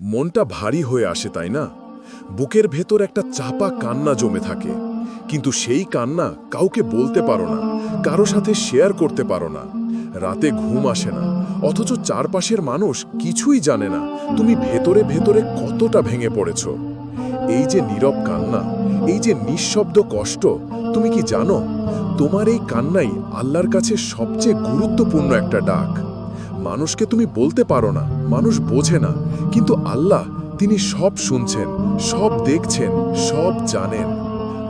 মনটা ভারী হয়ে আসে, তাই না? বুকের ভেতর একটা চাপা কান্না জমে থাকে। কিন্তু সেই কান্না কাউকে বলতে পারো না, কারও সাথে শেয়ার করতে পারো না। রাতে ঘুম আসে না, অথচ চারপাশের মানুষ কিছুই জানে না তুমি ভেতরে ভেতরে কতটা ভেঙে পড়েছ। এই যে নীরব কান্না, এই যে নিঃশব্দ কষ্ট, তুমি কি জানো? তোমার এই কান্নাই আল্লাহর কাছে সবচেয়ে গুরুত্বপূর্ণ একটা ডাক। মানুষকে তুমি বলতে পারো না, মানুষ বোঝে না, কিন্তু আল্লাহ, তিনি সব শুনছেন, সব দেখছেন, সব জানেন।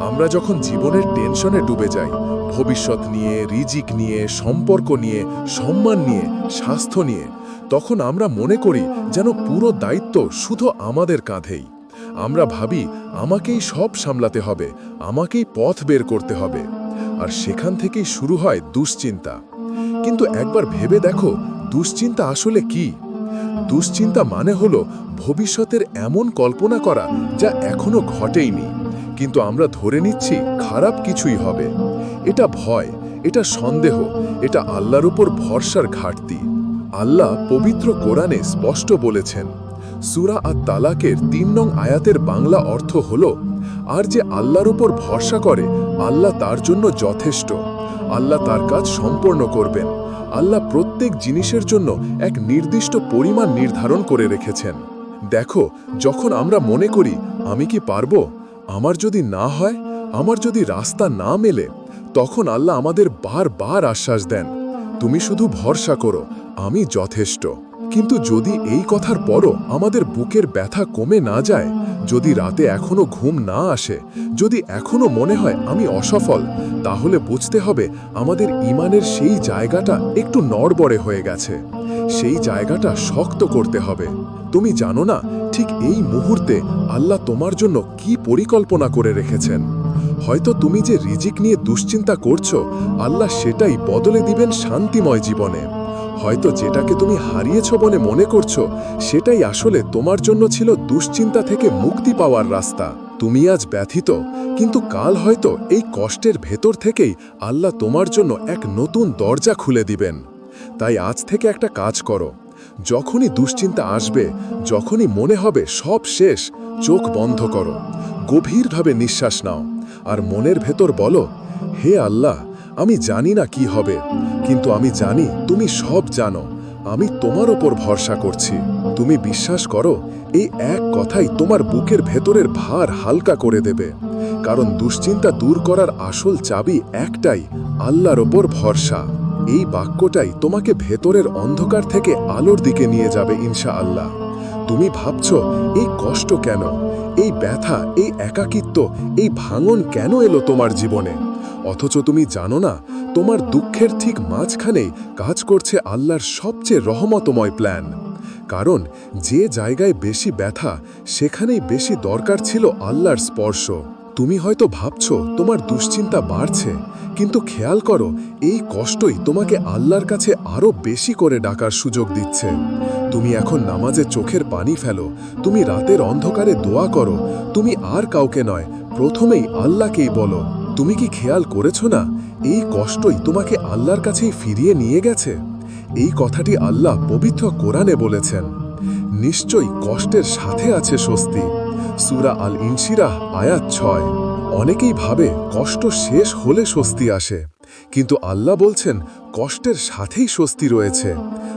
আমরা যখন জীবনের টেনশনে ডুবে যাই, ভবিষ্যৎ নিয়ে, রিজিক নিয়ে, সম্পর্ক নিয়ে, সম্মান নিয়ে, স্বাস্থ্য নিয়ে, তখন আমরা মনে করি যেন পুরো দায়িত্ব শুধু আমাদের কাঁধেই। আমরা ভাবি, আমাকেই সব সামলাতে হবে, আমাকেই পথ বের করতে হবে। আর সেখান থেকেই শুরু হয় দুশ্চিন্তা। কিন্তু একবার ভেবে দেখো দুশ্চিন্তা আসলে কি? দুশ্চিন্তা মানে হলো ভবিষ্যতের এমন কল্পনা করা যা এখনও ঘটেইনি, কিন্তু আমরা ধরে নিচ্ছি খারাপ কিছুই হবে। এটা ভয়, এটা সন্দেহ, এটা আল্লাহর উপর ভরসার ঘাটতি। আল্লাহ পবিত্র কোরআনে স্পষ্ট বলেছেন, সুরা আর তালাকের তিন নং আয়াতের বাংলা অর্থ হল, আর যে আল্লাহর উপর ভরসা করে, আল্লাহ তার জন্য যথেষ্ট। আল্লাহ তার কাজ সম্পূর্ণ করবেন। আল্লাহ প্রত্যেক জিনিসের জন্য এক নির্দিষ্ট পরিমাণ নির্ধারণ করে রেখেছেন। দেখো, যখন আমরা মনে করি, আমি কি পারব? আমার যদি না হয়, আমার যদি রাস্তা না মেলে, তখন আল্লাহ আমাদের বার বার আশ্বাস দেন। তুমি শুধু ভরসা করো, আমি যথেষ্ট। কিন্তু যদি এই কথার পরও আমাদের বুকের ব্যথা কমে না যায়, যদি রাতে এখনও ঘুম না আসে, যদি এখনও মনে হয় আমি অসফল, তাহলে বুঝতে হবে আমাদের ইমানের সেই জায়গাটা একটু নড়বড়ে হয়ে গেছে। সেই জায়গাটা শক্ত করতে হবে। তুমি জানো না, ঠিক এই মুহূর্তে আল্লাহ তোমার জন্য কি পরিকল্পনা করে রেখেছেন। হয়তো তুমি যে রিজিক নিয়ে দুশ্চিন্তা করছ, আল্লাহ সেটাই বদলে দিবেন শান্তিময় জীবনে। হয়তো যেটাকে তুমি হারিয়েছ বলে মনে করছ, সেটাই আসলে তোমার জন্য ছিল দুশ্চিন্তা থেকে মুক্তি পাওয়ার রাস্তা। তুমি আজ ব্যথিত, কিন্তু কাল হয়তো এই কষ্টের ভেতর থেকেই আল্লাহ তোমার জন্য এক নতুন দরজা খুলে দিবেন। তাই আজ থেকে একটা কাজ করো। যখনই দুশ্চিন্তা আসবে, যখনই মনে হবে সব শেষ, চোখ বন্ধ করো। গভীরভাবে নিঃশ্বাস নাও। আর মনের ভেতর বলো, হে আল্লাহ আমি জানি না কি হবে, কিন্তু আমি জানি তুমি সব জানো। আমি তোমার ওপর ভরসা করছি। তুমি বিশ্বাস করো, এই এক কথাই তোমার বুকের ভেতরের ভার হালকা করে দেবে। কারণ দুশ্চিন্তা দূর করার আসল চাবি একটাই, আল্লাহর ওপর ভরসা। এই বাক্যটাই তোমাকে ভেতরের অন্ধকার থেকে আলোর দিকে নিয়ে যাবে ইনশা আল্লাহ তুমি ভাবছ, এই কষ্ট কেন? এই ব্যথা, এই একাকিত্ব, এই ভাঙন কেন এলো তোমার জীবনে? অথচ তুমি জানো না, তোমার দুঃখের ঠিক মাঝখানে কাজ করছে আল্লাহর সবচেয়ে রহমতময় প্ল্যান কারণ যে জায়গায় বেশি ব্যথা, সেখানেই বেশি দরকার ছিল আল্লাহর স্পর্শ। তুমি হয়তো ভাবছ, তোমার দুশ্চিন্তা বাড়ছে, কিন্তু খেয়াল করো, এই কষ্টই তোমাকে আল্লাহর কাছে আরও বেশি করে ডাকার সুযোগ দিচ্ছে। তুমি এখন নামাজে চোখের পানি ফেলো, তুমি রাতের অন্ধকারে দোয়া করো, তুমি আর কাউকে নয়, প্রথমেই আল্লাহকেই বলো। তুমি কি খেয়াল করেছ না? এই কষ্টই তোমাকে আল্লাহর কাছেই ফিরিয়ে নিয়ে গেছে। এই কথাটি আল্লাহ পবিত্র কোরআনে বলেছেন। নিশ্চয়ই কষ্টের সাথে আছে স্বস্তি। সুরা আল ইনশিরাহ আয়াত ছয়। অনেকেই ভাবে কষ্ট শেষ হলে স্বস্তি আসে। কিন্তু আল্লাহ বলছেন, কষ্টের সাথেই স্বস্তি রয়েছে।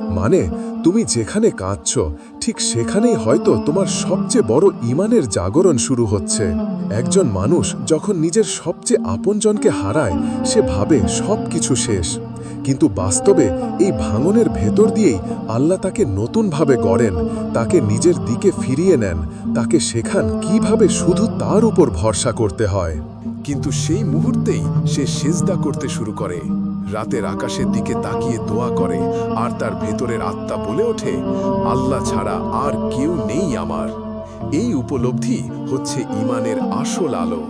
মানে তুমি যেখানে কাঁদছ, ঠিক সেখানেই হয়তো তোমার সবচেয়ে বড় ইমানের জাগরণ শুরু হচ্ছে। একজন মানুষ যখন নিজের সবচেয়ে আপনজনকে হারায়, সে ভাবে সব কিছু শেষ। কিন্তু বাস্তবে এই ভাঙনের ভেতর দিয়েই আল্লাহ তাকে নতুনভাবে গড়েন, তাকে নিজের দিকে ফিরিয়ে নেন, তাকে শেখান কীভাবে শুধু তার উপর ভরসা করতে হয়। কিন্তু সেই মুহূর্তেই সে সেজদা করতে শুরু করে। রাতের আকাশের দিকে তাকিয়ে দোয়া করে, আর তার ভেতরের আত্মা বলে ওঠে, আল্লাহ ছাড়া আর কেউ নেই আমার। এই উপলব্ধি হচ্ছে ইমানের আসল আলো।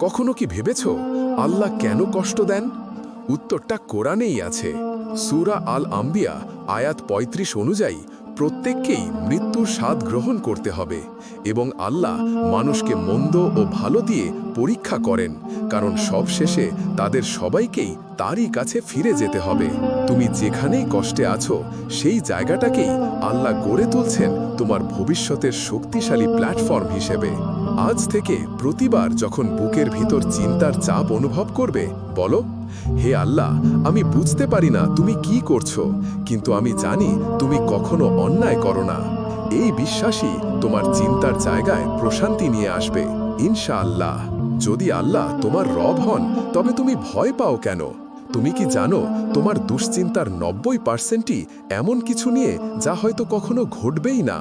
কখনো কি ভেবেছ, আল্লাহ কেন কষ্ট দেন? উত্তরটা কোরআনেই আছে। সুরা আল আম্বিয়া আয়াত ৩৫ অনুযায়ী প্রত্যেককেই মৃত্যুর স্বাদ গ্রহণ করতে হবে এবং আল্লাহ মানুষকে মন্দ ও ভালো দিয়ে পরীক্ষা করেন, কারণ সব শেষে তাদের সবাইকেই তারই কাছে ফিরে যেতে হবে। তুমি যেখানেই কষ্টে আছো, সেই জায়গাটাকেই আল্লাহ গড়ে তুলছেন তোমার ভবিষ্যতের শক্তিশালী প্ল্যাটফর্ম হিসেবে। আজ থেকে প্রতিবার যখন বুকের ভিতর চিন্তার চাপ অনুভব করবে, বলো, হে আল্লাহ, আমি বুঝতে পারি না তুমি কি করছ, কিন্তু আমি জানি তুমি কখনো অন্যায় করো না। এই বিশ্বাসই তোমার চিন্তার জায়গায় প্রশান্তি নিয়ে আসবে ইনশা আল্লাহ যদি আল্লাহ তোমার রব হন, তবে তুমি ভয় পাও কেন? তুমি কি জানো তোমার দুশ্চিন্তার নব্বই পার্সেন্টই এমন কিছু নিয়ে যা হয়তো কখনো ঘটবেই না?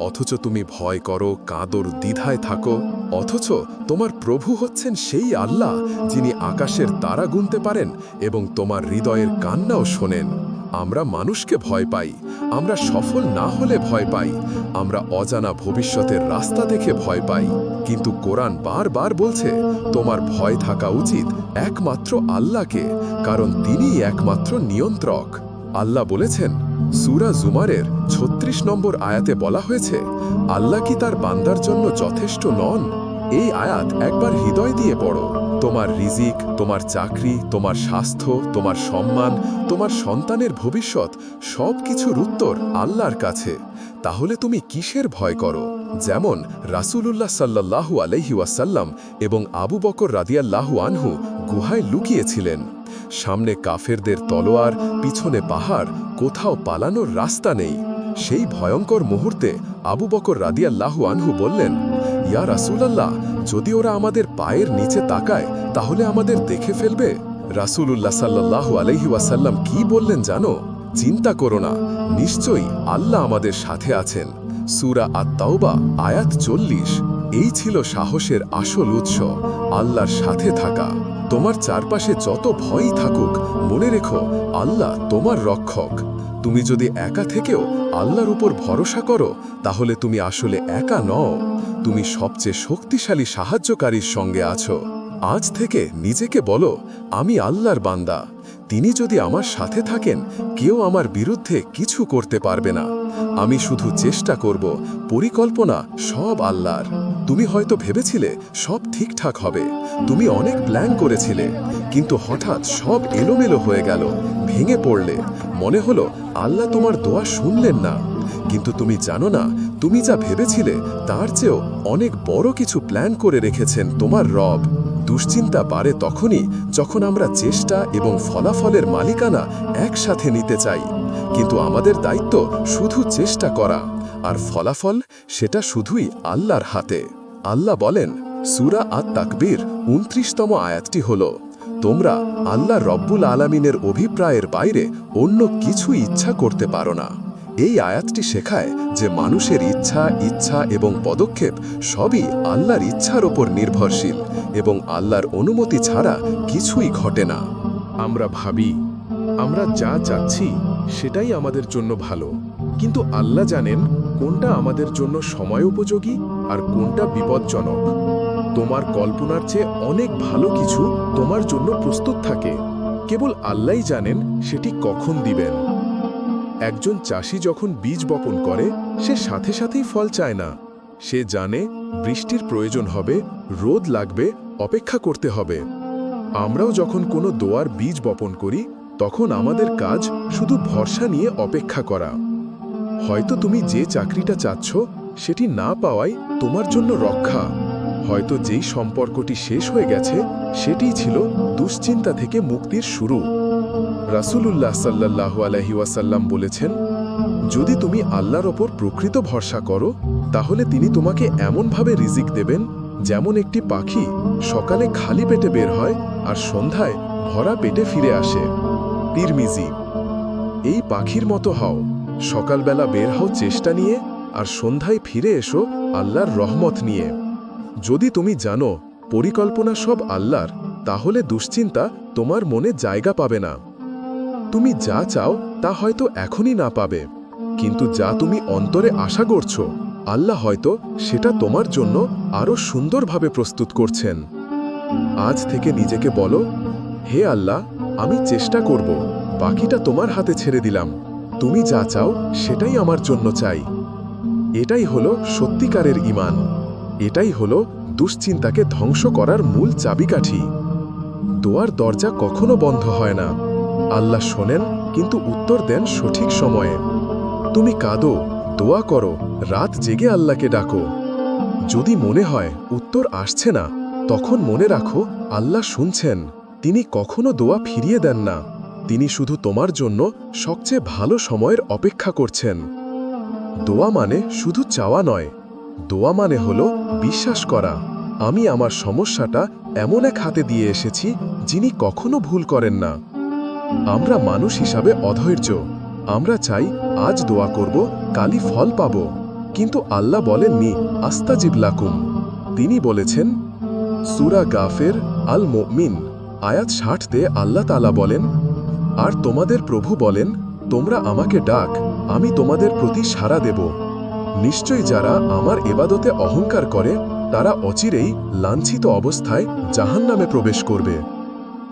অথচ তুমি ভয় করো, কাঁদর, দ্বিধায় থাকো, অথচ তোমার প্রভু হচ্ছেন সেই আল্লাহ, যিনি আকাশের তারা গুনতে পারেন এবং তোমার হৃদয়ের কান্নাও শোনেন। আমরা মানুষকে ভয় পাই, আমরা সফল না হলে ভয় পাই, আমরা অজানা ভবিষ্যতের রাস্তা দেখে ভয় পাই। কিন্তু কোরআন বারবার বলছে, তোমার ভয় থাকা উচিত একমাত্র আল্লাহকে, কারণ তিনিই একমাত্র নিয়ন্ত্রক। আল্লাহ বলেছেন সুরা জুমারের ছত্রিশ নম্বর আয়াতে বলা হয়েছে, আল্লাহ কি তার বান্দার জন্য যথেষ্ট নন? এই আয়াত একবার হৃদয় দিয়ে পড়ো। তোমার রিজিক, তোমার চাকরি, তোমার স্বাস্থ্য, তোমার সম্মান, তোমার সন্তানের ভবিষ্যৎ সব কিছুর উত্তর আল্লাহর কাছে। তাহলে তুমি কিসের ভয় করো? যেমন রাসূলুল্লাহ সাল্লাল্লাহু আলাইহি ওয়াসাল্লাম এবং আবু বকর রাদিয়াল্লাহু আনহু গুহায় লুকিয়েছিলেন। সামনে কাফেরদের তলোয়ার, পিছনে পাহাড়, কোথাও পালানোর রাস্তা নেই। সেই ভয়ঙ্কর মুহূর্তে আবু বকর রাদিয়াল্লাহু আনহু বললেন, ইয়া রাসূলাল্লাহ, যদি ওরা আমাদের পায়ের নিচে তাকায়, তাহলে আমাদের দেখে ফেলবে? রাসূলুল্লাহ সাল্লাল্লাহু আলাইহি ওয়াসাল্লাম কি বললেন জানো? চিন্তা করো না, নিশ্চয়ই আল্লাহ আমাদের সাথে আছেন। সুরা আত-তাওবা, আয়াত চল্লিশ, এই ছিল সাহসের আসল উৎস, আল্লাহর সাথে থাকা। তোমার চারপাশে যত ভয়ই থাকুক, মনে রেখো, আল্লাহ তোমার রক্ষক। তুমি যদি একা থেকেও আল্লাহর উপর ভরসা করো, তাহলে তুমি আসলে একা নও। তুমি সবচেয়ে শক্তিশালী সাহায্যকারীর সঙ্গে আছো। আজ থেকে নিজেকে বলো, আমি আল্লাহর বান্দা। তিনি যদি আমার সাথে থাকেন, কেউ আমার বিরুদ্ধে কিছু করতে পারবে না। আমি শুধু চেষ্টা করব, পরিকল্পনা সব আল্লাহর। তুমি হয়তো ভেবেছিলে সব ঠিকঠাক হবে। তুমি অনেক প্ল্যান করেছিলে। কিন্তু হঠাৎ সব এলোমেলো হয়ে গেল, ভেঙে পড়লে। মনে হলো, আল্লাহ তোমার দোয়া শুনলেন না। কিন্তু তুমি জানো না, তুমি যা ভেবেছিলে তার চেয়েও অনেক বড় কিছু প্ল্যান করে রেখেছেন তোমার রব। দুশ্চিন্তা বাড়ে তখনই যখন আমরা চেষ্টা এবং ফলাফলের মালিকানা একসাথে নিতে চাই। কিন্তু আমাদের দায়িত্ব শুধু চেষ্টা করা, আর ফলাফল সেটা শুধুই আল্লাহর হাতে। আল্লাহ বলেন, সুরা আত তাকবীর উনত্রিশতম আয়াতটি হল, তোমরা আল্লাহ রব্বুল আলামিনের অভিপ্রায়ের বাইরে অন্য কিছু ইচ্ছা করতে পারো না। এই আয়াতটি শেখায় যে মানুষের ইচ্ছা ইচ্ছা এবং পদক্ষেপ সবই আল্লাহর ইচ্ছার ওপর নির্ভরশীল এবং আল্লাহর অনুমতি ছাড়া কিছুই ঘটে না। আমরা ভাবি, আমরা যা চাচ্ছি সেটাই আমাদের জন্য ভালো, কিন্তু আল্লাহ জানেন কোনটা আমাদের জন্য সময় উপযোগী আর কোনটা বিপজ্জনক? তোমার কল্পনার চেয়ে অনেক ভালো কিছু তোমার জন্য প্রস্তুত থাকে। কেবল আল্লাহই জানেন সেটি কখন দিবেন। একজন চাষি যখন বীজ বপন করে, সে সাথে সাথেই ফল চায় না। সে জানে বৃষ্টির প্রয়োজন হবে, রোদ লাগবে, অপেক্ষা করতে হবে। আমরাও যখন কোনো দোয়ার বীজ বপন করি, তখন আমাদের কাজ শুধু ভরসা নিয়ে অপেক্ষা করা। হয়তো তুমি যে চাকরিটা চাচ্ছ, সেটি না পাওয়াই তোমার জন্য রক্ষা। হয়তো যেই সম্পর্কটি শেষ হয়ে গেছে, সেটিই ছিল দুশ্চিন্তা থেকে মুক্তির শুরু। রাসূলুল্লাহ আলাইহি ওয়াসাল্লাম বলেছেন, যদি তুমি আল্লাহর ওপর প্রকৃত ভরসা করো, তাহলে তিনি তোমাকে এমনভাবে রিজিক দেবেন যেমন একটি পাখি সকালে খালি পেটে বের হয় আর সন্ধ্যায় ভরা পেটে ফিরে আসে। তিরমিজি, এই পাখির মতো হও। সকালবেলা বের হও চেষ্টা নিয়ে, আর সন্ধ্যায় ফিরে এসো আল্লাহর রহমত নিয়ে। যদি তুমি জানো পরিকল্পনা সব আল্লাহর, তাহলে দুশ্চিন্তা তোমার মনে জায়গা পাবে না। তুমি যা চাও তা হয়তো এখনই না পাবে, কিন্তু যা তুমি অন্তরে আশা করছ, আল্লাহ হয়তো সেটা তোমার জন্য আরও সুন্দরভাবে প্রস্তুত করছেন। আজ থেকে নিজেকে বলো, হে আল্লাহ, আমি চেষ্টা করব, বাকিটা তোমার হাতে ছেড়ে দিলাম। তুমি যা চাও সেটাই আমার জন্য চাই। এটাই হলো সত্যিকারের ইমান এটাই হলো দুশ্চিন্তাকে ধ্বংস করার মূল চাবিকাঠি। দোয়ার দরজা কখনো বন্ধ হয় না। আল্লাহ শোনেন, কিন্তু উত্তর দেন সঠিক সময়ে। তুমি কাঁদো, দোয়া করো, রাত জেগে আল্লাহকে ডাকো। যদি মনে হয় উত্তর আসছে না, তখন মনে রাখো আল্লাহ শুনছেন। তিনি কখনো দোয়া ফিরিয়ে দেন না। তিনি শুধু তোমার জন্য সবচেয়ে ভালো সময়ের অপেক্ষা করছেন। দোয়া মানে শুধু চাওয়া নয়। দোয়া মানে হলো বিশ্বাস করা। আমি আমার সমস্যাটা এমন এক হাতে দিয়ে এসেছি যিনি কখনো ভুল করেন না। আমরা মানুষ হিসাবে অধৈর্য। আমরা চাই আজ দোয়া করব কালি ফল পাব। কিন্তু আল্লাহ বলেননি আস্তাজিবলাকুম তিনি বলেছেন, সুরা গাফের আল মুমিন আয়াত ষাটতে আল্লাহ তালা বলেন আর তোমাদের প্রভু বলেন, তোমরা আমাকে ডাক, আমি তোমাদের প্রতি সাড়া দেব। নিশ্চয় যারা আমার এবাদতে অহংকার করে, তারা অচিরেই লাঞ্ছিত অবস্থায় জাহান্নামে প্রবেশ করবে।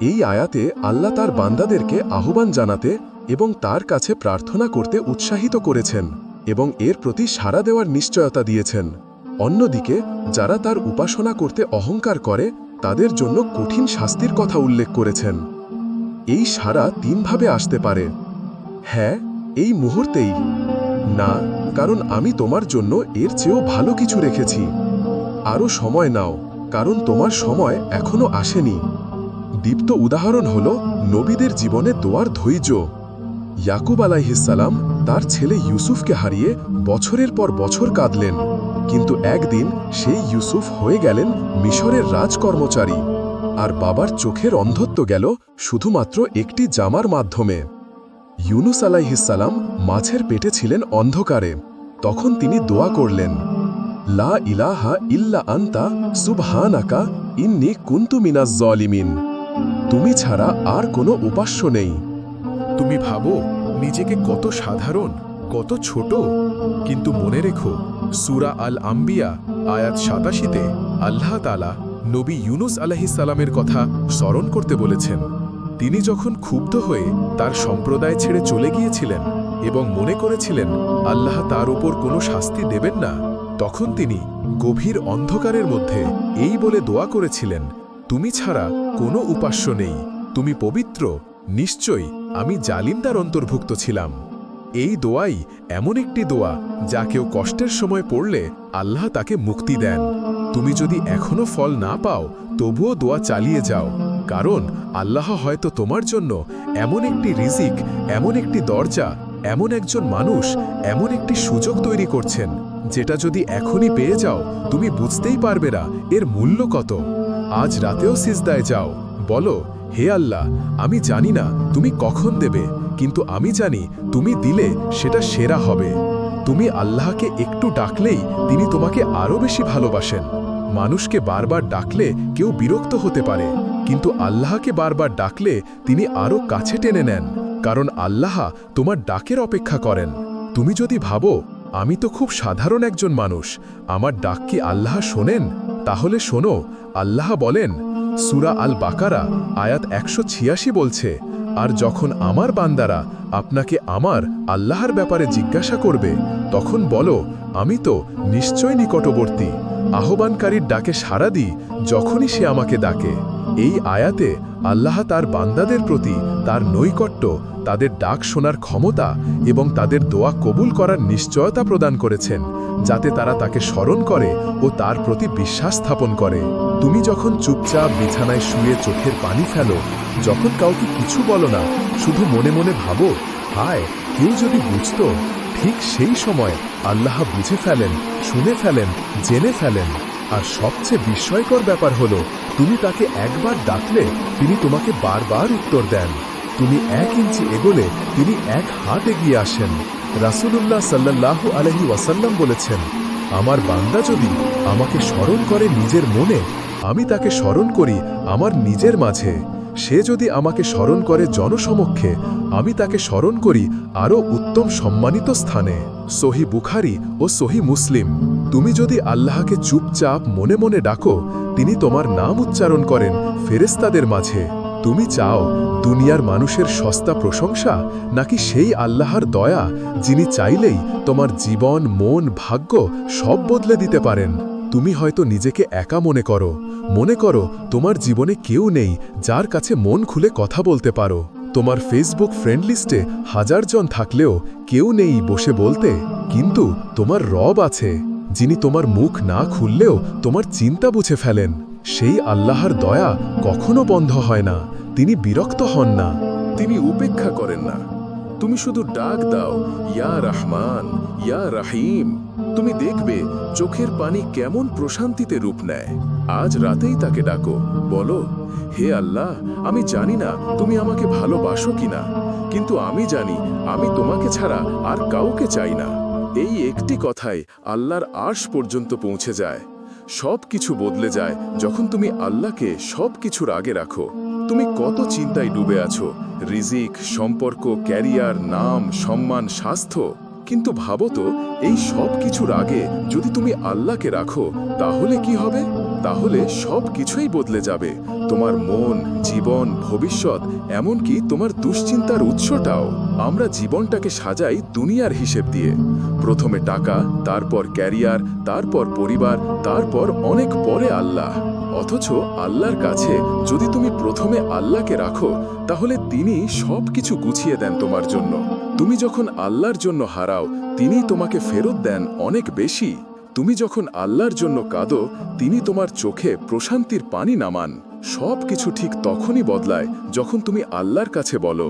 এই আয়াতে আল্লাহ তার বান্দাদেরকে আহ্বান জানাতে এবং তার কাছে প্রার্থনা করতে উৎসাহিত করেছেন এবং এর প্রতি সাড়া দেওয়ার নিশ্চয়তা দিয়েছেন। অন্যদিকে, যারা তার উপাসনা করতে অহংকার করে, তাদের জন্য কঠিন শাস্তির কথা উল্লেখ করেছেন। এই সারা তিনভাবে আসতে পারে। হ্যাঁ এই মুহূর্তেই। না, কারণ আমি তোমার জন্য এর চেয়েও ভালো কিছু রেখেছি। আরও সময় নাও, কারণ তোমার সময় এখনও আসেনি। দীপ্ত উদাহরণ হল নবীদের জীবনে দোয়ার ধৈর্য। ইয়াকুব আলাইহিসালাম তার ছেলে ইউসুফকে হারিয়ে বছরের পর বছর কাঁদলেন। কিন্তু একদিন সেই ইউসুফ হয়ে গেলেন মিশরের রাজকর্মচারী। আর বাবার চোখের অন্ধত্ব গেল শুধুমাত্র একটি জামার মাধ্যমে। ইউনুস আলাইহিসালাম মাছের পেটে ছিলেন অন্ধকারে। তখন তিনি দোয়া করলেন, লা ইলাহা ইল্লা আন্তা সুবহানাকা ইন্নি কুন্তু মিনাজ জলিমিন। তুমি ছাড়া আর কোনো উপাস্য নেই। তুমি ভাবো, নিজেকে কত সাধারণ, কত ছোট। কিন্তু মনে রেখো, সুরা আল আম্বিয়া আয়াত সাতাশিতে আল্লাহ তালা নবী ইউনুস আলাহিসাল্লামের কথা স্মরণ করতে বলেছেন। তিনি যখন ক্ষুব্ধ হয়ে তার সম্প্রদায় ছেড়ে চলে গিয়েছিলেন এবং মনে করেছিলেন, আল্লাহ তার উপর কোনো শাস্তি দেবেন না, তখন তিনি গভীর অন্ধকারের মধ্যে এই বলে দোয়া করেছিলেন, তুমি ছাড়া কোনো উপাস্য নেই, তুমি পবিত্র, নিশ্চয়ই আমি জালিমদার অন্তর্ভুক্ত ছিলাম। এই দোয়াই এমন একটি দোয়া যা কেউ কষ্টের সময় পড়লে আল্লাহ তাকে মুক্তি দেন। তুমি যদি এখনও ফল না পাও, তবুও দোয়া চালিয়ে যাও। কারণ আল্লাহ হয়তো তোমার জন্য এমন একটি রিজিক, এমন একটি দরজা, এমন একজন মানুষ, এমন একটি সুযোগ তৈরি করছেন, যেটা যদি এখনই পেয়ে যাও, তুমি বুঝতেই পারবে না এর মূল্য কত। আজ রাতেও সিজদায় যাও। বলো, হে আল্লাহ, আমি জানি না তুমি কখন দেবে, কিন্তু আমি জানি তুমি দিলে সেটা সেরা হবে। তুমি আল্লাহকে একটু ডাকলেই তিনি তোমাকে আরও বেশি ভালোবাসেন। মানুষকে বারবার ডাকলে কেউ বিরক্ত হতে পারে, কিন্তু আল্লাহকে বারবার ডাকলে তিনি আরও কাছে টেনে নেন, কারণ আল্লাহ তোমার ডাকের অপেক্ষা করেন। তুমি যদি ভাবো, আমি তো খুব সাধারণ একজন মানুষ, আমার ডাক কি আল্লাহ শোনেন? তাহলে শোনো, আল্লাহ বলেন, সুরা আল বাকারা আয়াত একশো ছিয়াশি বলছে আর যখন আমার বান্দারা আপনাকে আমার আল্লাহর ব্যাপারে জিজ্ঞাসা করবে, তখন বলো, আমি তো নিশ্চয় নিকটবর্তী, আহ্বানকারীর ডাকে সাড়া দিই, যখনই সে আমাকে ডাকে। এই আয়াতে আল্লাহ তার বান্দাদের প্রতি তার নৈকট্য, তাদের ডাক শোনার ক্ষমতা এবং তাদের দোয়া কবুল করার নিশ্চয়তা প্রদান করেছেন, যাতে তারা তাকে স্মরণ করে ও তার প্রতি বিশ্বাস স্থাপন করে। তুমি যখন চুপচাপ বিছানায় শুয়ে চোখের পানি ফেলো, যখন কাউকে কিছু বলো না, শুধু মনে মনে ভাবো, হায়, কেউ যদি বুঝত, ঠিক সেই সময় আল্লাহ বুঝে ফেলেন, শুনে ফেলেন, জেনে ফেলেন। আর সবচেয়ে বিস্ময়কর ব্যাপার হলো, তুমি তাকে একবার ডাকলে তিনি তোমাকে বারবার উত্তর দেন। তুমি এক ইঞ্চি এগোলে তিনি এক হাত এগিয়ে আসেন। রাসুলুল্লাহ সাল্লাহ আলহি ওয়াসাল্লাম বলেছেন, আমার বান্দা যদি আমাকে স্মরণ করে নিজের মনে, আমি তাকে স্মরণ করি আমার নিজের মাঝে। সে যদি আমাকে স্মরণ করে জনসমক্ষে, আমি তাকে স্মরণ করি আরও উত্তম সম্মানিত স্থানে। সহি বুখারি ও সহি মুসলিম। তুমি যদি আল্লাহকে চুপচাপ মনে মনে ডাকো, তিনি তোমার নাম উচ্চারণ করেন ফেরেস্তাদের মাঝে। তুমি চাও দুনিয়ার মানুষের সস্তা প্রশংসা নাকি সেই আল্লাহর দয়া, যিনি চাইলেই তোমার জীবন, মন, ভাগ্য সব বদলে দিতে পারেন। তুমি হয়তো নিজেকে একা মনে করো। মনে করো, তোমার জীবনে কেউ নেই যার কাছে মন খুলে কথা বলতে পারো। তোমার ফেসবুক ফ্রেন্ড লিস্টে হাজারজন থাকলেও কেউ নেই বসে বলতে, কিন্তু তোমার রব আছে, যিনি তোমার মুখ না খুললেও তোমার চিন্তা বুঝে ফেলেন। সেই আল্লাহর দয়া কখনো বন্ধ হয় না, তিনি বিরক্ত হন না, তিনি উপেক্ষা করেন না। তুমি শুধু ডাক দাও, ইয়া রহমান, ইয়া রাহিম। তুমি দেখবে চোখের পানি কেমন প্রশান্তিতে রূপ নেয়। আজ রাতেই তাকে ডাকো, বলো, হে আল্লাহ, আমি জানি না তুমি আমাকে ভালোবাসো কিনা, কিন্তু আমি জানি আমি তোমাকে ছাড়া আর কাউকে চাই না। এই একটি কথাই আল্লাহর আর্শ পর্যন্ত পৌঁছে যায়। সব কিছু বদলে যায় যখন তুমি আল্লাহকে সব কিছুর আগে রাখো। তুমি কত চিন্তায় ডুবে আছো? রিজিক, সম্পর্ক, ক্যারিয়ার, নাম, সম্মান, স্বাস্থ্য? কিন্তু ভাবো তো, এই সব কিছুর আগে যদি তুমি আল্লাহকে রাখো, তাহলে কি হবে? তাহলে সব কিছুই বদলে যাবে। তোমার মন, জীবন, ভবিষ্যৎ, এমনকি তোমার দুশ্চিন্তার উৎসটাও। আমরা জীবনটাকে সাজাই দুনিয়ার হিসেব দিয়ে। প্রথমে টাকা, তারপর ক্যারিয়ার, তারপর পরিবার, তারপর অনেক পরে আল্লাহ। অথচ আল্লাহর কাছে যদি তুমি প্রথমে আল্লাহকে রাখো, তাহলে তিনি সব কিছু গুছিয়ে দেন তোমার জন্য। তুমি যখন আল্লাহর জন্য হারাও তিনি তোমাকে ফেরত দেন অনেক বেশি। তুমি যখন আল্লাহর জন্য কাঁদো, তিনি তোমার চোখে প্রশান্তির পানি নামান। সব কিছু ঠিক তখনই বদলায় যখন তুমি আল্লাহর কাছে বলো,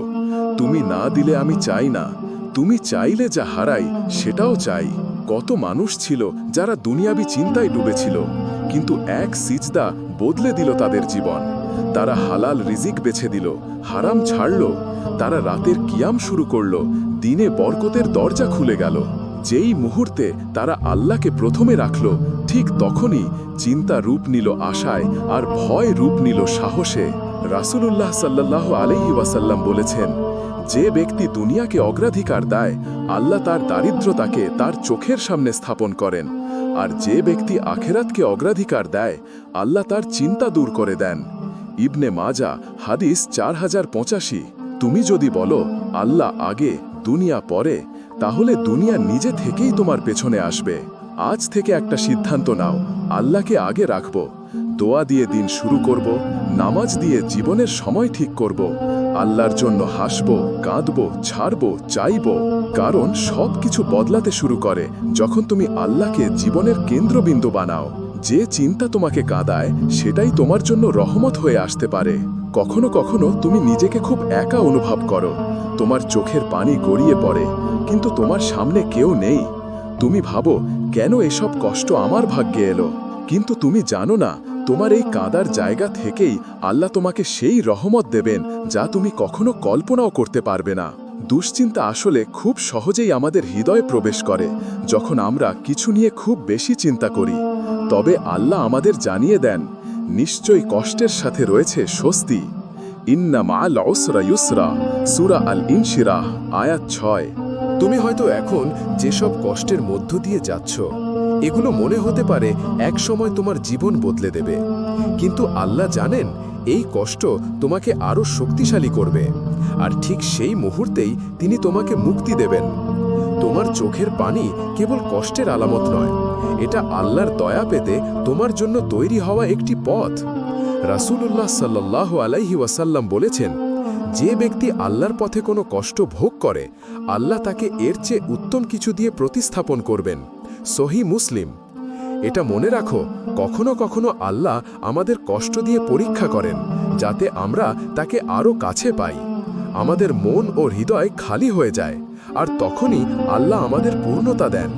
তুমি না দিলে আমি চাই না। তুমি চাইলে যা হারাই, সেটাও চাই। কত মানুষ ছিল যারা দুনিয়াবি চিন্তায় ডুবেছিল, কিন্তু এক সিজদা বদলে দিল তাদের জীবন। তারা হালাল রিজিক বেছে দিল, হারাম ছাড়ল। তারা রাতের কিয়াম শুরু করল, দিনে বরকতের দরজা খুলে গেল। যেই মুহূর্তে তারা আল্লাহকে প্রথমে রাখল, ঠিক তখনই চিন্তা রূপ নিল আশায় আর ভয় রূপ নিল সাহসে। রাসূলুল্লাহ সাল্লাহ আলহি ওয়াসাল্লাম বলেছেন, যে ব্যক্তি দুনিয়াকে অগ্রাধিকার দেয়, আল্লাহ তার দারিদ্রতাকে তার চোখের সামনে স্থাপন করেন। আর যে ব্যক্তি আখেরাতকে অগ্রাধিকার দেয়, আল্লাহ তার চিন্তা দূর করে দেন। ইবনে মাজা, হাদিস চার হাজার পঁচাশি। তুমি যদি বলো, আল্লাহ আগে, দুনিয়া পরে তাহলে দুনিয়া নিজে থেকেই তোমার পেছনে আসবে। আজ থেকে একটা সিদ্ধান্ত নাও, আল্লাহকে আগে রাখব, দোয়া দিয়ে দিন শুরু করব, নামাজ দিয়ে জীবনের সময় ঠিক করব, আল্লাহর জন্য হাসব, কাঁদব, ছাড়ব, চাইব, কারণ সব কিছু বদলাতে শুরু করে যখন তুমি আল্লাহকে জীবনের কেন্দ্রবিন্দু বানাও। যে চিন্তা তোমাকে কাঁদায়, সেটাই তোমার জন্য রহমত হয়ে আসতে পারে। কখনো কখনো তুমি নিজেকে খুব একা অনুভব করো। তোমার চোখের পানি গড়িয়ে পড়ে, কিন্তু তোমার সামনে কেউ নেই। তুমি ভাবো, কেন এসব কষ্ট আমার ভাগ্যে এলো? কিন্তু তুমি জানো না, তোমার এই কাদার জায়গা থেকেই আল্লাহ তোমাকে সেই রহমত দেবেন যা তুমি কখনো কল্পনাও করতে পারবে না। দুশ্চিন্তা আসলে খুব সহজেই আমাদের হৃদয়ে প্রবেশ করে, যখন আমরা কিছু নিয়ে খুব বেশি চিন্তা করি। তবে আল্লাহ আমাদের জানিয়ে দেন নিশ্চয়ই কষ্টের সাথে রয়েছে স্বস্তি। ইন্না মাল অসরা ইউসরা, সুরা আল ইনশিরাহ আয়াত ছয়। তুমি হয়তো এখন যেসব কষ্টের মধ্য দিয়ে যাচ্ছ, এগুলো মনে হতে পারে এক সময় তোমার জীবন বদলে দেবে। কিন্তু আল্লাহ জানেন, এই কষ্ট তোমাকে আরও শক্তিশালী করবে। আর ঠিক সেই মুহূর্তেই তিনি তোমাকে মুক্তি দেবেন। তোমার চোখের পানি কেবল কষ্টের আলামত নয়। এটা আল্লাহর দয়া পেতে তোমার জন্য তৈরি হওয়া একটি পথ। রাসূলুল্লাহ সাল্লাহ আলাইহি ওয়াসাল্লাম বলেছেন, যে ব্যক্তি আল্লাহর পথে কোনো কষ্ট ভোগ করে, আল্লাহ তাকে এর চেয়ে উত্তম কিছু দিয়ে প্রতিস্থাপন করবেন। সহি মুসলিম, এটা মনে রাখো, কখনো কখনো আল্লাহ আমাদের কষ্ট দিয়ে পরীক্ষা করেন, যাতে আমরা তাকে আরও কাছে পাই। আমাদের মন ও হৃদয় খালি হয়ে যায়, আর তখনই আল্লাহ আমাদের পূর্ণতা দেন।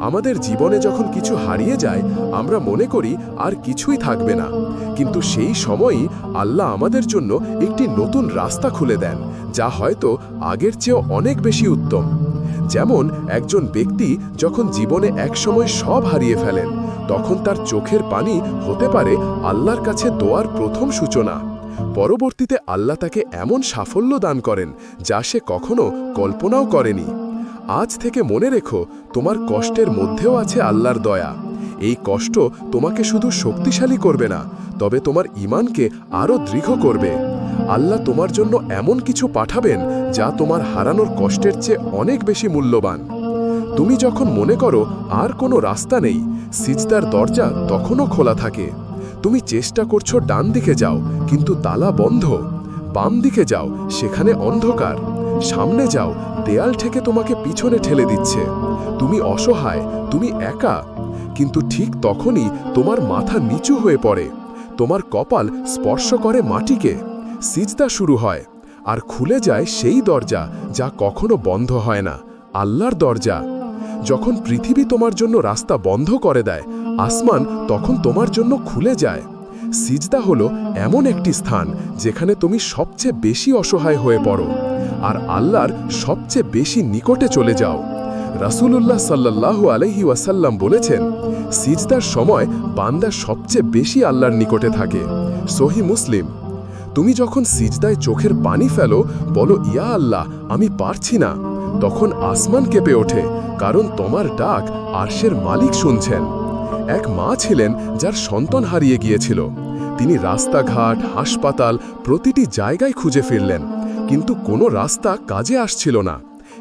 আমাদের জীবনে যখন কিছু হারিয়ে যায়, আমরা মনে করি আর কিছুই থাকবে না। কিন্তু সেই সময়ই আল্লাহ আমাদের জন্য একটি নতুন রাস্তা খুলে দেন, যা হয়তো আগের চেয়েও অনেক বেশি উত্তম। যেমন একজন ব্যক্তি যখন জীবনে একসময় সব হারিয়ে ফেলেন, তখন তার চোখের পানি হতে পারে আল্লাহর কাছে দোয়ার প্রথম সূচনা। পরবর্তীতে আল্লাহ তাকে এমন সাফল্য দান করেন যা সে কখনো কল্পনাও করেনি। আজ থেকে মনে রেখো, তোমার কষ্টের মধ্যেও আছে আল্লাহর দয়া। এই কষ্ট তোমাকে শুধু শক্তিশালী করবে না, তবে তোমার ইমানকে আরও দৃঢ় করবে। আল্লাহ তোমার জন্য এমন কিছু পাঠাবেন যা তোমার হারানোর কষ্টের চেয়ে অনেক বেশি মূল্যবান। তুমি যখন মনে করো, আর কোনো রাস্তা নেই, সিজদার দরজা তখনও খোলা থাকে। তুমি চেষ্টা করছ ডান দিকে যাও, কিন্তু তালা বন্ধ। বাম দিকে যাও, সেখানে অন্ধকার। সামনে যাও, দেয়াল থেকে তোমাকে পিছনে ঠেলে দিচ্ছে। তুমি অসহায়, তুমি একা। কিন্তু ঠিক তখনই তোমার মাথা নিচু হয়ে পড়ে। তোমার কপাল স্পর্শ করে মাটিকে। সিজদা শুরু হয়, আর খুলে যায় সেই দরজা যা কখনো বন্ধ হয় না, আল্লাহর দরজা। যখন পৃথিবী তোমার জন্য রাস্তা বন্ধ করে দেয় আসমান তখন তোমার জন্য খুলে যায়। সিজদা হলো এমন একটি স্থান যেখানে তুমি সবচেয়ে বেশি অসহায় হয়ে পড়ো, আর আল্লাহর সবচেয়ে বেশি নিকটে চলে যাও। রাসূলুল্লাহ সাল্লাল্লাহু আলাইহি ওয়াসাল্লাম বলেছেন, সিজদার সময় বান্দা সবচেয়ে বেশি আল্লাহর নিকটে থাকে। সহি মুসলিম, তুমি যখন সিজদায় চোখের পানি ফেলো, বলো, ইয়া আল্লাহ, আমি পারছি না। তখন আসমান কেঁপে ওঠে, কারণ তোমার ডাক আরশের মালিক শুনছেন। এক মা ছিলেন যার সন্তান হারিয়ে গিয়েছিল। তিনি রাস্তাঘাট, হাসপাতাল, প্রতিটি জায়গায় খুঁজে ফিরলেন, কিন্তু কোনো রাস্তা কাজে আসছিল না।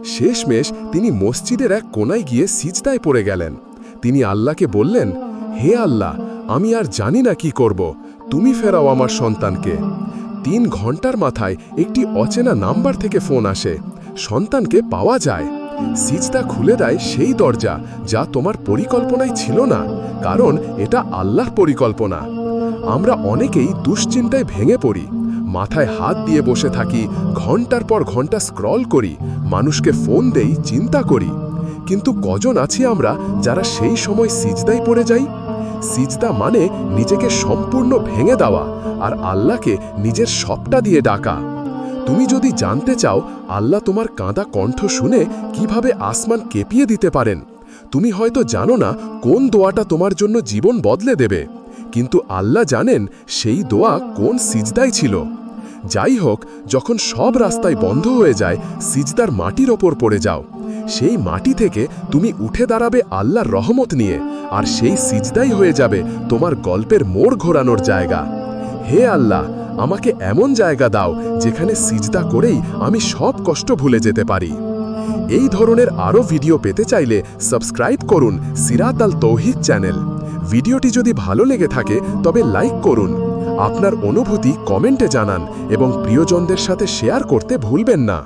শেষমেশ তিনি মসজিদের এক কোনায় গিয়ে সিজদায় পড়ে গেলেন। তিনি আল্লাহকে বললেন, হে আল্লাহ, আমি আর জানি না কি করব। তুমি ফেরাও আমার সন্তানকে। তিন ঘণ্টার মাথায় একটি অচেনা নাম্বার থেকে ফোন আসে। সন্তানকে পাওয়া যায়। সিজদা খুলে দেয় সেই দরজা যা তোমার পরিকল্পনায় ছিল না, কারণ এটা আল্লাহর পরিকল্পনা। আমরা অনেকেই দুশ্চিন্তায় ভেঙে পড়ি, মাথায় হাত দিয়ে বসে থাকি, ঘণ্টার পর ঘণ্টা স্ক্রল করি, মানুষকে ফোন দেই, চিন্তা করি। কিন্তু কজন আছি আমরা যারা সেই সময় সিজদাই পড়ে যাই? সিজদা মানে নিজেকে সম্পূর্ণ ভেঙে দেওয়া আর আল্লাহকে নিজের সবটা দিয়ে ডাকা। তুমি যদি জানতে চাও, আল্লাহ তোমার কাঁদা কণ্ঠ শুনে কীভাবে আসমান কেঁপিয়ে দিতে পারেন। তুমি হয়তো জানো না কোন দোয়াটা তোমার জন্য জীবন বদলে দেবে। কিন্তু আল্লাহ জানেন সেই দোয়া কোন সিজদাই ছিল। যাই হোক, যখন সব রাস্তায় বন্ধ হয়ে যায়, সিজদার মাটির ওপর পড়ে যাও। সেই মাটি থেকে তুমি উঠে দাঁড়াবে আল্লাহর রহমত নিয়ে, আর সেই সিজদাই হয়ে যাবে তোমার গল্পের মোড় ঘোরানোর জায়গা। হে আল্লাহ আমাকে এমন জায়গা দাও যেখানে সিজদা করেই আমি সব কষ্ট ভুলে যেতে পারি। এই ধরনের আরও ভিডিও পেতে চাইলে সাবস্ক্রাইব করুন সিরাত আল তৌহিদ চ্যানেল। ভিডিওটি যদি ভালো লেগে থাকে, তবে লাইক করুন। আপনার অনুভূতি কমেন্টে জানান এবং প্রিয়জনদের সাথে শেয়ার করতে ভুলবেন না।